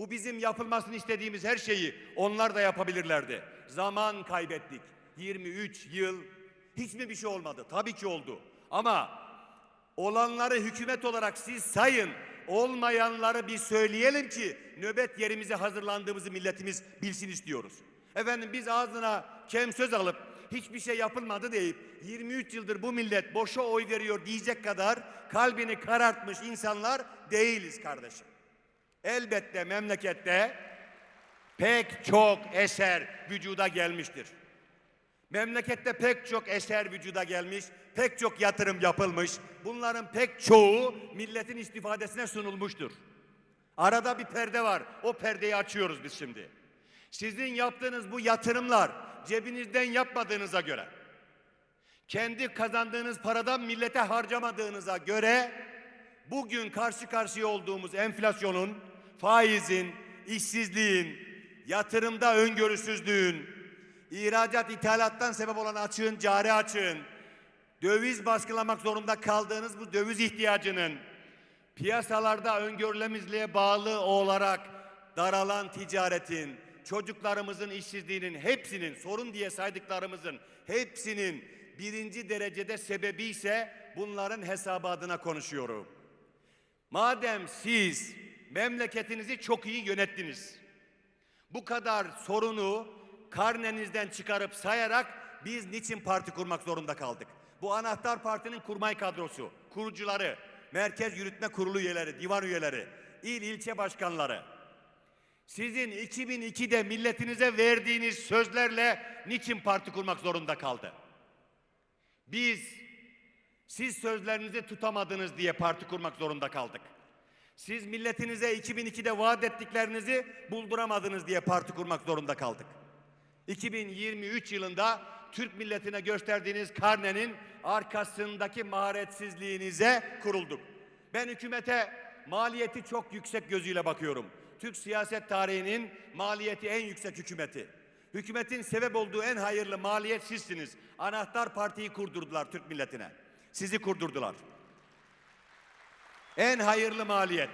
Bu bizim yapılmasını istediğimiz her şeyi onlar da yapabilirlerdi. Zaman kaybettik. 23 yıl hiç mi bir şey olmadı? Tabii ki oldu. Ama olanları hükümet olarak siz sayın. Olmayanları bir söyleyelim ki nöbet yerimize hazırlandığımızı milletimiz bilsin istiyoruz. Efendim biz ağzına kem söz alıp hiçbir şey yapılmadı deyip 23 yıldır bu millet boşa oy veriyor diyecek kadar kalbini karartmış insanlar değiliz kardeşim. Elbette memlekette pek çok eser vücuda gelmiştir. Memlekette pek çok eser vücuda gelmiş, pek çok yatırım yapılmış. Bunların pek çoğu milletin istifadesine sunulmuştur. Arada bir perde var. O perdeyi açıyoruz biz şimdi. Sizin yaptığınız bu yatırımlar cebinizden yapmadığınıza göre, kendi kazandığınız paradan millete harcamadığınıza göre bugün karşı karşıya olduğumuz enflasyonun, faizin, işsizliğin, yatırımda öngörüsüzlüğün, ihracat ithalattan sebep olan açığın, cari açığın, döviz baskılamak zorunda kaldığınız bu döviz ihtiyacının, piyasalarda öngörülemizliğe bağlı olarak daralan ticaretin, çocuklarımızın işsizliğinin hepsinin, sorun diye saydıklarımızın hepsinin birinci derecede sebebi ise bunların hesabı adına konuşuyorum. Madem siz memleketinizi çok iyi yönettiniz, bu kadar sorunu karnenizden çıkarıp sayarak biz niçin parti kurmak zorunda kaldık? Bu anahtar partinin kurmay kadrosu, kurucuları, merkez yürütme kurulu üyeleri, divan üyeleri, il ilçe başkanları. Sizin 2002'de milletinize verdiğiniz sözlerle niçin parti kurmak zorunda kaldı? Biz siz sözlerinizi tutamadınız diye parti kurmak zorunda kaldık. Siz milletinize 2002'de vaat ettiklerinizi bulduramadınız diye parti kurmak zorunda kaldık. 2023 yılında Türk milletine gösterdiğiniz karnenin arkasındaki maharetsizliğinize kurulduk. Ben hükümete maliyeti çok yüksek gözüyle bakıyorum. Türk siyaset tarihinin maliyeti en yüksek hükümeti. Hükümetin sebep olduğu en hayırlı maliyet sizsiniz. Anahtar partiyi kurdurdular Türk milletine. Sizi kurdurdular. En hayırlı maliyet.